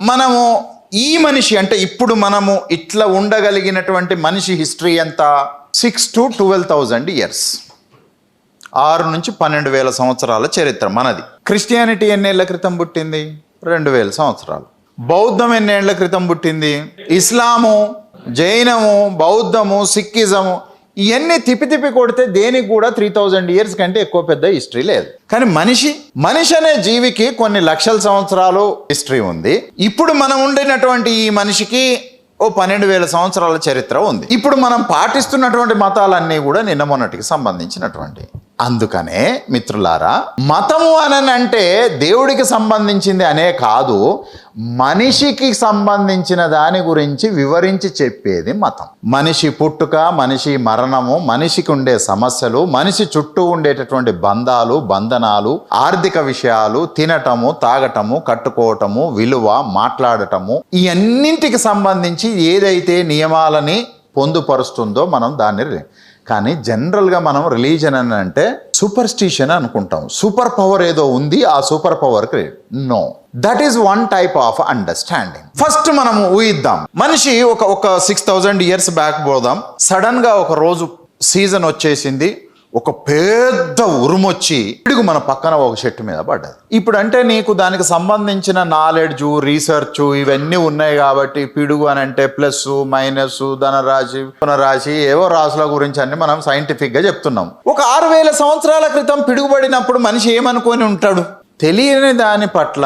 మనము ఈ మనిషి అంటే ఇప్పుడు మనము ఇట్లా ఉండగలిగినటువంటి మనిషి హిస్టరీ ఎంత? Six to twelve thousand years. ఆరు నుంచి పన్నెండు వేల సంవత్సరాల చరిత్ర మనది. క్రిస్టియానిటీ ఎన్నేళ్ళ క్రితం పుట్టింది? రెండు వేల సంవత్సరాలు. బౌద్ధం ఎన్నేళ్ళ క్రితం పుట్టింది? ఇస్లాము జైనము బౌద్ధము సిక్కిజము ఇవన్నీ తిప్పి తిప్పి కొడితే దేనికి కూడా త్రీ థౌజండ్ ఇయర్స్ కంటే ఎక్కువ పెద్ద హిస్టరీ లేదు. కానీ మనిషి మనిషి అనే జీవికి కొన్ని లక్షల సంవత్సరాలు హిస్టరీ ఉంది. ఇప్పుడు మనం ఉండినటువంటి ఈ మనిషికి ఓ పన్నెండు వేల సంవత్సరాల చరిత్ర ఉంది. ఇప్పుడు మనం పాటిస్తున్నటువంటి మతాలన్నీ కూడా నిన్న మొన్నటికి సంబంధించినటువంటి అందుకనే మిత్రులారా మతము అని అంటే దేవుడికి సంబంధించింది అనే కాదు మనిషికి సంబంధించిన దాని గురించి వివరించి చెప్పేది మతం. మనిషి పుట్టుక మనిషి మరణము మనిషికి ఉండే సమస్యలు మనిషి చుట్టూ ఉండేటటువంటి బంధాలు బంధనాలు ఆర్థిక విషయాలు తినటము తాగటము కట్టుకోవటము విలువ మాట్లాడటము ఈ అన్నింటికి సంబంధించి ఏదైతే నియమాలని పొందుపరుస్తుందో మనం దాన్ని కానీ జనరల్గా మనం రిలీజన్ అని అంటే సూపర్ స్టిషన్ అనుకుంటాం. సూపర్ పవర్ ఏదో ఉంది ఆ super పవర్కి no. That is one type of understanding. First మనం ఊహిద్దాం. మనిషి ఒక ఒక సిక్స్ థౌజండ్ ఇయర్స్ బ్యాక్ పోదాం. సడన్గా ఒక రోజు సీజన్ వచ్చేసింది. ఒక పెద్ద ఉరుమొచ్చి పిడుగు మన పక్కన ఒక చెట్టు మీద పడ్డది. ఇప్పుడు అంటే నీకు దానికి సంబంధించిన నాలెడ్జ్ రీసెర్చ్ ఇవన్నీ ఉన్నాయి కాబట్టి పిడుగు అని అంటే ప్లస్ మైనస్ ధనరాశి పునరాశి ఏవో రాశుల గురించి అన్ని మనం సైంటిఫిక్గా చెప్తున్నాం. ఒక ఆరు వేల సంవత్సరాల క్రితం పిడుగుపడినప్పుడు మనిషి ఏమనుకొని ఉంటాడు? తెలియని దాని పట్ల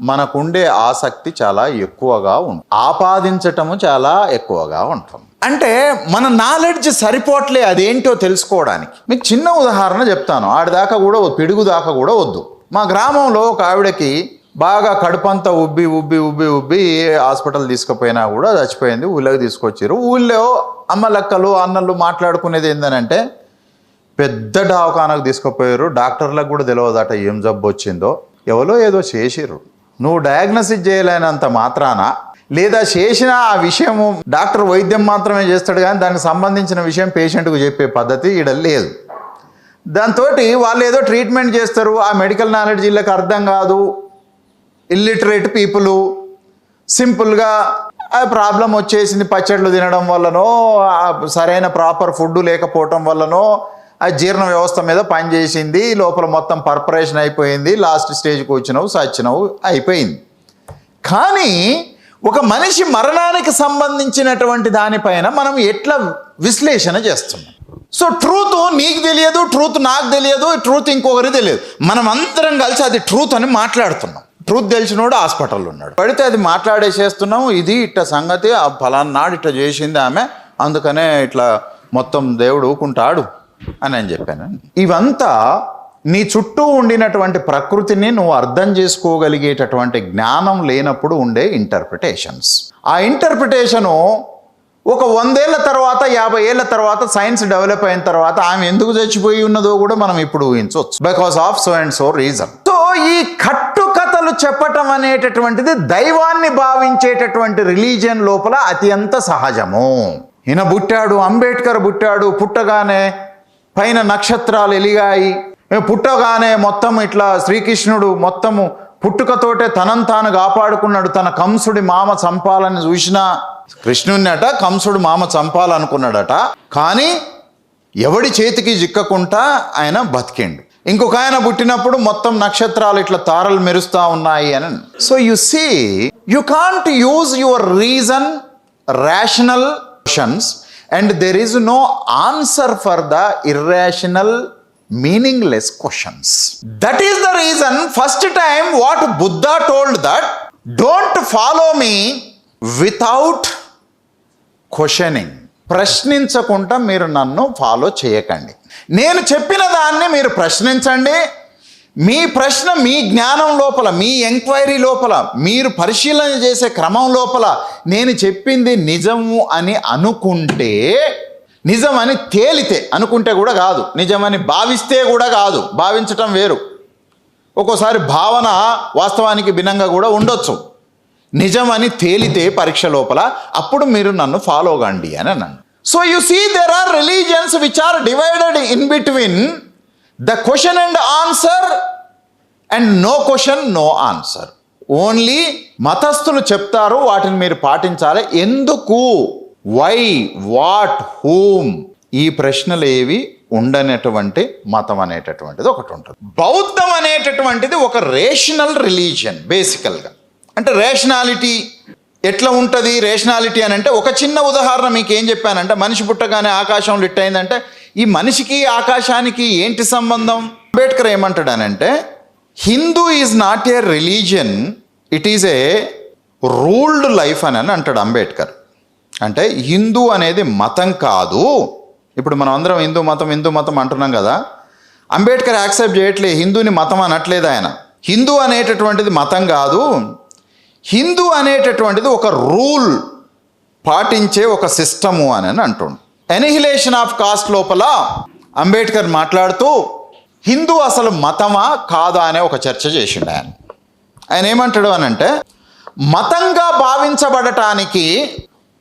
మనకుండే ఆసక్తి చాలా ఎక్కువగా ఉంటుంది. ఆపాదించటము చాలా ఎక్కువగా ఉంటుంది. అంటే మన నాలెడ్జ్ సరిపోట్లే అదేంటో తెలుసుకోవడానికి. మీకు చిన్న ఉదాహరణ చెప్తాను. ఆడిదాకా కూడా పిడుగు దాకా కూడా వద్దు. మా గ్రామంలో ఒక ఆవిడకి బాగా కడుపంతా ఉబ్బి ఉబ్బి ఉబ్బి ఉబ్బి హాస్పిటల్ తీసుకుపోయినా కూడా చచ్చిపోయింది ఊళ్ళోకి తీసుకొచ్చారు ఊళ్ళో అమ్మలక్కలు అన్నలు మాట్లాడుకునేది ఏంటనంటే పెద్ద దవాఖానకు తీసుకుపోయారు డాక్టర్లకు కూడా తెలియదట ఏం జబ్బు వచ్చిందో ఎవరో ఏదో చేసిర్రు. నువ్వు డయాగ్నోసిస్ చేయలేనంత మాత్రాన లేదా చేసిన ఆ విషయము డాక్టర్ వైద్యం మాత్రమే చేస్తాడు కానీ దానికి సంబంధించిన విషయం పేషెంట్కు చెప్పే పద్ధతి ఈడ లేదు. దాంతో వాళ్ళు ఏదో ట్రీట్మెంట్ చేస్తారు ఆ మెడికల్ నాలెడ్జ్ వీళ్ళకి అర్థం కాదు ఇల్లిటరేట్ పీపుల్ సింపుల్గా ఆ ప్రాబ్లం వచ్చేసింది పచ్చళ్ళు తినడం వల్లనో సరైన ప్రాపర్ ఫుడ్ లేకపోవటం వల్లనో ఆ జీర్ణ వ్యవస్థ మీద పనిచేసింది. లోపల మొత్తం పర్పరేషన్ అయిపోయింది. లాస్ట్ స్టేజ్కి వచ్చినవు సచ్చినవు అయిపోయింది. కానీ ఒక మనిషి మరణానికి సంబంధించినటువంటి దానిపైన మనం ఎట్లా విశ్లేషణ చేస్తున్నాం సో ట్రూత్ నీకు తెలియదు ట్రూత్ నాకు తెలియదు ట్రూత్ ఇంకొకరి తెలియదు. మనం అందరం కలిసి అది ట్రూత్ అని మాట్లాడుతున్నాం. ట్రూత్ తెలిసినోడు హాస్పిటల్లో ఉన్నాడు. పడితే అది మాట్లాడేసేస్తున్నాం. ఇది ఇట్ట సంగతి ఆ ఫలానా నాడు ఇట్లా చేసింది ఆమె. అందుకనే ఇట్లా మొత్తం దేవుడు ఊకుంటాడు. అని నేను చెప్పాను. ఇవంతా నీ చుట్టూ ఉండినటువంటి ప్రకృతిని నువ్వు అర్థం చేసుకోగలిగేటటువంటి జ్ఞానం లేనప్పుడు ఉండే ఇంటర్ప్రిటేషన్స్ ఆ ఇంటర్ప్రిటేషను ఒక వందేళ్ళ తర్వాత యాభై ఏళ్ళ తర్వాత సైన్స్ డెవలప్ అయిన తర్వాత ఆమె ఎందుకు చచ్చిపోయి ఉన్నదో కూడా మనం ఇప్పుడు ఊహించవచ్చు. Because of so and so reason so ఈ కట్టుకథలు చెప్పటం అనేటటువంటిది దైవాన్ని భావించేటటువంటి రిలీజియన్ లోపల అత్యంత సహజము. ఈయన పుట్టాడు అంబేద్కర్ పుట్టాడు పుట్టగానే పైన నక్షత్రాలు ఎలిగాయి పుట్టగానే మొత్తం ఇట్లా శ్రీకృష్ణుడు మొత్తము పుట్టుకతోటే తనను తాను కాపాడుకున్నాడు. తన కంసుడి మామ చంపాలని చూసిన కృష్ణుని అట కంసుడు మామ చంపాలనుకున్నాడట. కానీ ఎవడి చేతికి చిక్కకుండా ఆయన బతికిండు. ఇంకొక ఆయన పుట్టినప్పుడు మొత్తం నక్షత్రాలు ఇట్లా తారలు మెరుస్తా ఉన్నాయి అని so you see you can't use your reason rational questions and there is no answer for the irrational meaningless questions that is the reason first time what Buddha told that don't follow me without questioning ప్రశ్నించకుండా మీరు నన్ను follow చేయకండి. నేను చెప్పిన దాన్ని మీరు ప్రశ్నించండి. మీ ప్రశ్న మీ జ్ఞానం లోపల మీ ఎంక్వైరీ లోపల మీరు పరిశీలన చేసే క్రమం లోపల నేను చెప్పింది నిజము అని అనుకుంటే నిజమని తేలితే అనుకుంటే కూడా కాదు. నిజమని భావిస్తే కూడా కాదు. భావించటం వేరు. ఒక్కోసారి భావన వాస్తవానికి భిన్నంగా కూడా ఉండొచ్చు. నిజమని తేలితే పరీక్ష లోపల అప్పుడు మీరు నన్ను ఫాలో కండి అని అన్నాను. So you see there are religions which are divided in between the question and answer and no question no answer only మతస్థులు చెప్తారు వాటిని మీరు పాటించాలి. ఎందుకు? వై వాట్ హూమ్ ఈ ప్రశ్నలు ఏవి? ఉండనటువంటి మతం అనేటటువంటిది ఒకటి ఉంటుంది. బౌద్ధం అనేటటువంటిది ఒక రేషనల్ రిలీజియన్ బేసికల్గా అంటే రేషనాలిటీ ఎట్లా ఉంటుంది? రేషనాలిటీ అని అంటే ఒక చిన్న ఉదాహరణ మీకు ఏం చెప్పానంటే మనిషి పుట్టగానే ఆకాశం లిట్ అయిందంటే ఈ మనిషికి ఆకాశానికి ఏంటి సంబంధం? Ambedkar ఏమంటాడనంటే Hindu is not a religion it is a ruled life అని అని అంటాడు అంబేద్కర్. అంటే హిందూ అనేది మతం కాదు. ఇప్పుడు మనం అందరం హిందూ మతం హిందూ మతం అంటున్నాం కదా. అంబేద్కర్ యాక్సెప్ట్ చేయట్లే హిందూని మతం అనట్లేదు ఆయన. హిందూ అనేటటువంటిది మతం కాదు. హిందూ అనేటటువంటిది ఒక రూల్ పాటించే ఒక సిస్టము అని అని అంటుండు. ఎనిహిలేషన్ ఆఫ్ కాస్ట్ లోపల అంబేద్కర్ మాట్లాడుతూ హిందూ అసలు మతమా కాదా అనే ఒక చర్చ చేసిండు ఆయన. ఆయన ఏమంటాడు అని అంటే మతంగా భావించబడటానికి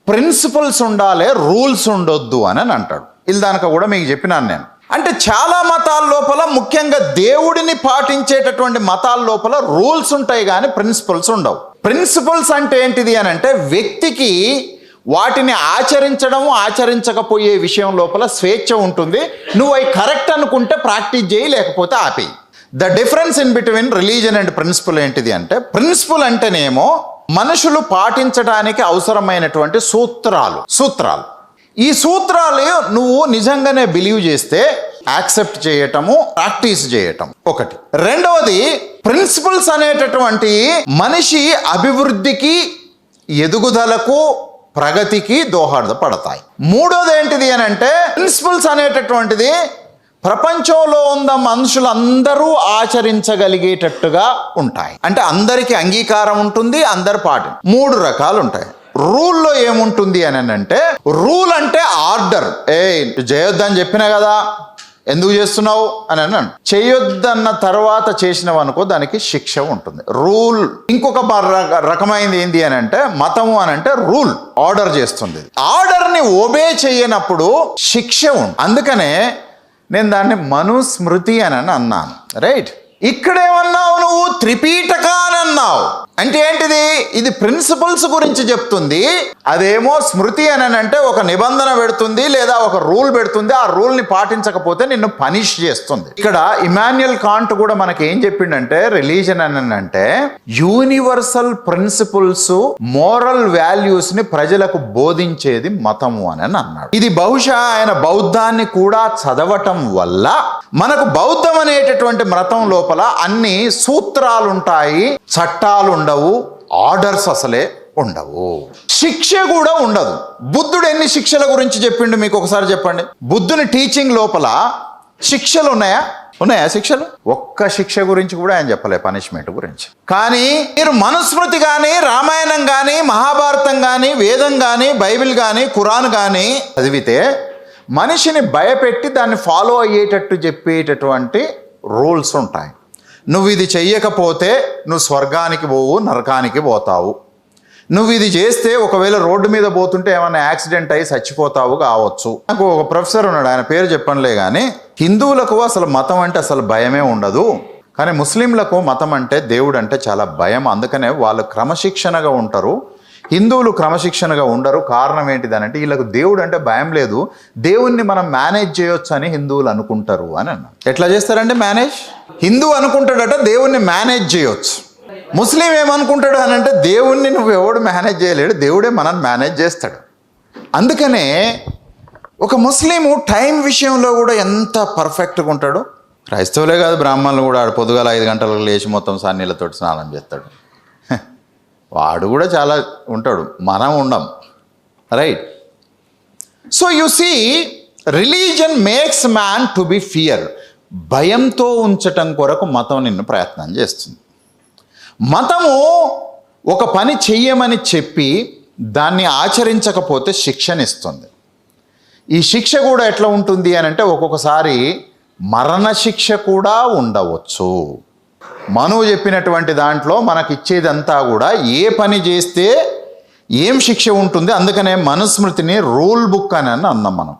ప్రిన్సిపల్స్ ఉండాలి రూల్స్ ఉండొద్దు అని అని అంటాడు. ఇది దానిక కూడా మీకు చెప్పినాను నేను. అంటే చాలా మతాల లోపల ముఖ్యంగా దేవుడిని పాటించేటటువంటి మతాల లోపల రూల్స్ ఉంటాయి కానీ ప్రిన్సిపల్స్ ఉండవు. ప్రిన్సిపల్స్ అంటే ఏంటిది అని అంటే వ్యక్తికి వాటిని ఆచరించడం ఆచరించకపోయే విషయం లోపల స్వేచ్ఛ ఉంటుంది. నువ్వు అవి కరెక్ట్ అనుకుంటే ప్రాక్టీస్ చేయి లేకపోతే ఆపేయి. The difference in between religion and principle ఏంటిది అంటే ప్రిన్సిపల్ అంటేనేమో మనుషులు పాటించడానికి అవసరమైనటువంటి సూత్రాలు సూత్రాలు. ఈ సూత్రాలు నువ్వు నిజంగానే బిలీవ్ చేస్తే యాక్సెప్ట్ చేయటము ప్రాక్టీస్ చేయటం ఒకటి. రెండవది ప్రిన్సిపల్స్ అనేటటువంటి మనిషి అభివృద్ధికి ఎదుగుదలకు ప్రగతికి దోహదపడతాయి. మూడోది ఏంటిది అని అంటే ప్రిన్సిపల్స్ అనేటటువంటిది ప్రపంచంలో ఉన్న మనుషులందరూ ఆచరించగలిగేటట్టుగా ఉంటాయి. అంటే అందరికీ అంగీకారం ఉంటుంది అందరి పాటి. మూడు రకాలు ఉంటాయి రూల్లో ఏముంటుంది అని అంటే రూల్ అంటే ఆర్డర్. ఏ చేయొద్దని చెప్పినా కదా ఎందుకు చేస్తున్నావు అని అన్నాను చేయొద్దన్న తర్వాత చేసినవి అనుకో దానికి శిక్ష ఉంటుంది. రూల్. ఇంకొక రకమైనది ఏంది అని అంటే మతము అని అంటే రూల్. ఆర్డర్ చేస్తుంది. ఆర్డర్ని ఓబే చేయనప్పుడు శిక్ష ఉంది అందుకనే నేను దాన్ని మనుస్మృతి అని అన్నాను. రైట్? ఇక్కడేమన్నావు నువ్వు? త్రిపీటక అని అన్నావు. అంటే ఏంటిది? ఇది ప్రిన్సిపల్స్ గురించి చెప్తుంది. అదేమో స్మృతి అని అంటే ఒక నిబంధన పెడుతుంది లేదా ఒక రూల్ పెడుతుంది. ఆ రూల్ని పాటించకపోతే నిన్ను పనిష్ చేస్తుంది. ఇక్కడ ఇమాన్యుయల్ కాంట్ కూడా మనకి ఏం చెప్పిండంటే రిలీజన్ అని అంటే యూనివర్సల్ ప్రిన్సిపల్స్ మోరల్ వాల్యూస్ని ప్రజలకు బోధించేది మతము అని అన్నాడు. ఇది బహుశా ఆయన బౌద్ధాన్ని కూడా చదవటం వల్ల మనకు బౌద్ధం అనేటటువంటి మతం లోపల అన్ని సూత్రాలుంటాయి చట్టాలు ఉండవు ఆర్డర్స్ అసలే ఉండవు. శిక్ష కూడా ఉండదు. బుద్ధుడు ఎన్ని శిక్షల గురించి చెప్పిండు మీకు ఒకసారి చెప్పండి? బుద్ధుని టీచింగ్ లోపల శిక్షలు ఉన్నాయా? ఉన్నాయా శిక్షలు? ఒక్క శిక్ష గురించి కూడా ఆయన చెప్పలే పనిష్మెంట్ గురించి. కానీ మీరు మనుస్మృతి కానీ రామాయణం కానీ మహాభారతం కానీ వేదం కానీ బైబిల్ కానీ ఖురాన్ కానీ చదివితే మనిషిని భయపెట్టి దాన్ని ఫాలో అయ్యేటట్టు చెప్పేటటువంటి రూల్స్ ఉంటాయి. నువ్వు ఇది చెయ్యకపోతే నువ్వు స్వర్గానికి పోవు నరకానికి పోతావు. నువ్వు ఇది చేస్తే ఒకవేళ రోడ్డు మీద పోతుంటే ఏమైనా యాక్సిడెంట్ అయ్యి చచ్చిపోతావు కావచ్చు. నాకు ఒక ప్రొఫెసర్ ఉన్నాడు ఆయన పేరు చెప్పనులే కానీ హిందువులకు అసలు మతం అంటే అసలు భయమే ఉండదు. కానీ ముస్లింలకు మతం అంటే దేవుడు అంటే చాలా భయం అందుకనే వాళ్ళు క్రమశిక్షణగా ఉంటారు. హిందువులు క్రమశిక్షణగా ఉండరు. కారణం ఏంటిదనంటే వీళ్ళకు దేవుడు అంటే భయం లేదు. దేవుణ్ణి మనం మేనేజ్ చేయొచ్చు అని హిందువులు అనుకుంటారు అని అన్నాడు ఎట్లా చేస్తారంటే మేనేజ్ హిందూ అనుకుంటాడట దేవుణ్ణి మేనేజ్ చేయొచ్చు. ముస్లిం ఏమనుకుంటాడు అని అంటే దేవుణ్ణి నువ్వు ఎవడు మేనేజ్ చేయలేడు దేవుడే మనల్ని మేనేజ్ చేస్తాడు. అందుకనే ఒక ముస్లిము టైం విషయంలో కూడా ఎంత పర్ఫెక్ట్గా ఉంటాడు క్రైస్తవులే కాదు బ్రాహ్మణులు కూడా పొద్దుగాల ఐదు గంటలకు లేచి మొత్తం సన్నీళ్ళతో స్నానం చేస్తాడు. వాడు కూడా చాలా ఉంటాడు మనం ఉండం right so you see religion makes man to be fear భయంతో ఉంచటం కొరకు మతం నిన్ను ప్రయత్నం చేస్తుంది. మతము ఒక పని చెయ్యమని చెప్పి దాన్ని ఆచరించకపోతే శిక్షనిస్తుంది. ఈ శిక్ష కూడా ఎట్లా ఉంటుంది అని అంటే ఒక్కొక్కసారి మరణ శిక్ష కూడా ఉండవచ్చు. మనువు చెప్పినటువంటి దాంట్లో మనకి ఇచ్చేదంతా కూడా ఏ పని చేస్తే ఏం శిక్ష ఉంటుంది అందుకనే మనుస్మృతిని రూల్ బుక్ అని అని అన్నాం మనం.